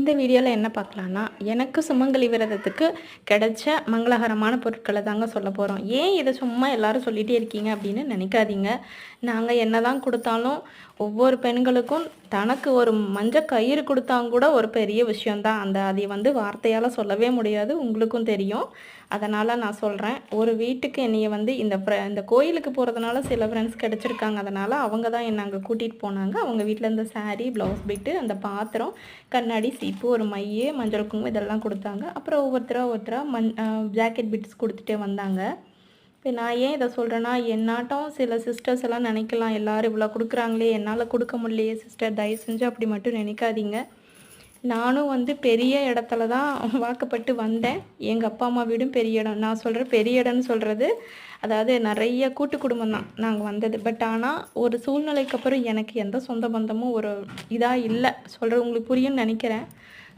இந்த வீடியோவில் என்ன பார்க்கலான்னா எனக்கு சுமங்கலி விரதத்துக்கு கிடைச்ச மங்களகரமான பொருட்களை தாங்க சொல்ல போகிறோம் ஏன் இதை சும்மா எல்லாரும் சொல்லிகிட்டே இருக்கீங்க அப்படின்னு நினைக்காதீங்க. நாங்கள் என்ன தான் கொடுத்தாலும் ஒவ்வொரு பெண்களுக்கும் தனக்கு ஒரு மஞ்சள் கயிறு கொடுத்தாங்க கூட ஒரு பெரிய விஷயந்தான் அந்த அதை வந்து வார்த்தையால் சொல்லவே முடியாது உங்களுக்கும் தெரியும். அதனால் நான் சொல்கிறேன் ஒரு வீட்டுக்கு என்னைய வந்து இந்த இந்த கோயிலுக்கு போகிறதுனால சில ஃப்ரெண்ட்ஸ் கிடச்சிருக்காங்க. அதனால் அவங்க தான் என்னை அங்கே கூட்டிகிட்டு போனாங்க. அவங்க வீட்டில் இருந்த சாரீ ப்ளவுஸ் பிட்டு அந்த பாத்திரம் கண்ணாடி இப்போது ஒரு மைய மஞ்சள் குங்குமம் இதெல்லாம் கொடுத்தாங்க. அப்புறம் ஒவ்வொருத்தராக ஒவ்வொருத்தராக மண் ஜாக்கெட் பிட்ஸ் கொடுத்துட்டே வந்தாங்க. இப்போ நான் ஏன் இதை சொல்கிறேன்னா என்னாட்டம் சில சிஸ்டர்ஸ் எல்லாம் நினைக்கலாம். எல்லோரும் இவ்வளோ கொடுக்குறாங்களே என்னால் கொடுக்க முடியலையே சிஸ்டர் தயவு செஞ்சு அப்படி மட்டும் நினைக்காதீங்க. நானும் வந்து பெரிய இடத்துல தான் வாக்கப்பட்டு வந்தேன். எங்கள் அப்பா அம்மா வீடும் பெரிய இடம். நான் சொல்கிற பெரிய இடம்னு சொல்கிறது அதாவது நிறைய கூட்டு குடும்பம் தான் நாங்கள் வந்தது. பட் ஆனால் ஒரு சூழ்நிலைக்கு அப்புறம் எனக்கு எந்த சொந்த பந்தமும் ஒரு இதாக இல்லை. சொல்கிறது உங்களுக்கு புரியும்னு நினைக்கிறேன்.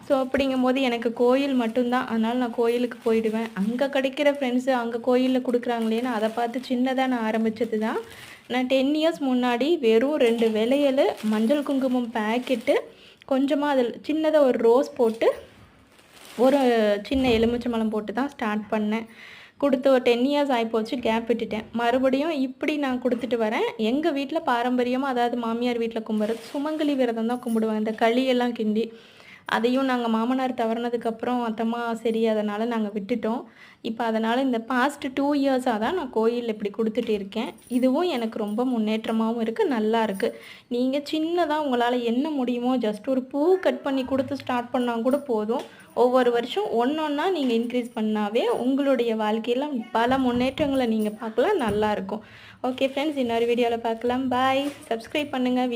ஸோ அப்படிங்கும்போது எனக்கு கோயில் மட்டும்தான். அதனால் நான் கோயிலுக்கு போயிடுவேன். அங்கே கிடைக்கிற ஃப்ரெண்ட்ஸு அங்கே கோயிலில் கொடுக்குறாங்களேன்னு அதை பார்த்து சின்னதாக நான் ஆரம்பித்தது தான் நான் டென் இயர்ஸ் முன்னாடி வெறும் ரெண்டு விலையல் மஞ்சள் குங்குமம் பேக்கெட்டு கொஞ்சமாக அதில் சின்னதாக ஒரு ரோஸ் போட்டு ஒரு சின்ன எலுமிச்சம்பழம் போட்டு தான் ஸ்டார்ட் பண்ணேன். கொடுத்து ஒரு டென் இயர்ஸ் ஆகிப்போச்சு கேப் விட்டுட்டேன். மறுபடியும் இப்படி நான் கொடுத்துட்டு வரேன். எங்கள் வீட்டில் பாரம்பரியமாக அதாவது மாமியார் வீட்டில் கும்பிட்றது சுமங்கலி விரதம் தான் கும்பிடுவேன் இந்த களியெல்லாம் கிண்டி அதையும் நாங்கள் மாமனார் தவறினதுக்கப்புறம் அத்தம்மா சரி அதனால் நாங்கள் விட்டுட்டோம். இப்போ அதனால் இந்த பாஸ்ட் டூ இயர்ஸாக தான் நான் கோயில் இப்படி கொடுத்துட்டு இருக்கேன். இதுவும் எனக்கு ரொம்ப முன்னேற்றமாகவும் இருக்குது நல்லா இருக்குது நீங்கள் சின்னதாக உங்களால் என்ன முடியுமோ ஜஸ்ட் ஒரு பூ கட் பண்ணி கொடுத்து ஸ்டார்ட் பண்ணால் கூட போதும். ஒவ்வொரு வருஷம் ஒன்று ஒன்றா நீங்கள் இன்க்ரீஸ் பண்ணாவே உங்களுடைய வாழ்க்கையில் பல முன்னேற்றங்களை நீங்கள் பார்க்கலாம் நல்லாயிருக்கும் ஓகே ஃப்ரெண்ட்ஸ் இன்னொரு வீடியோவில் பார்க்கலாம். பாய் சப்ஸ்கிரைப் பண்ணுங்கள்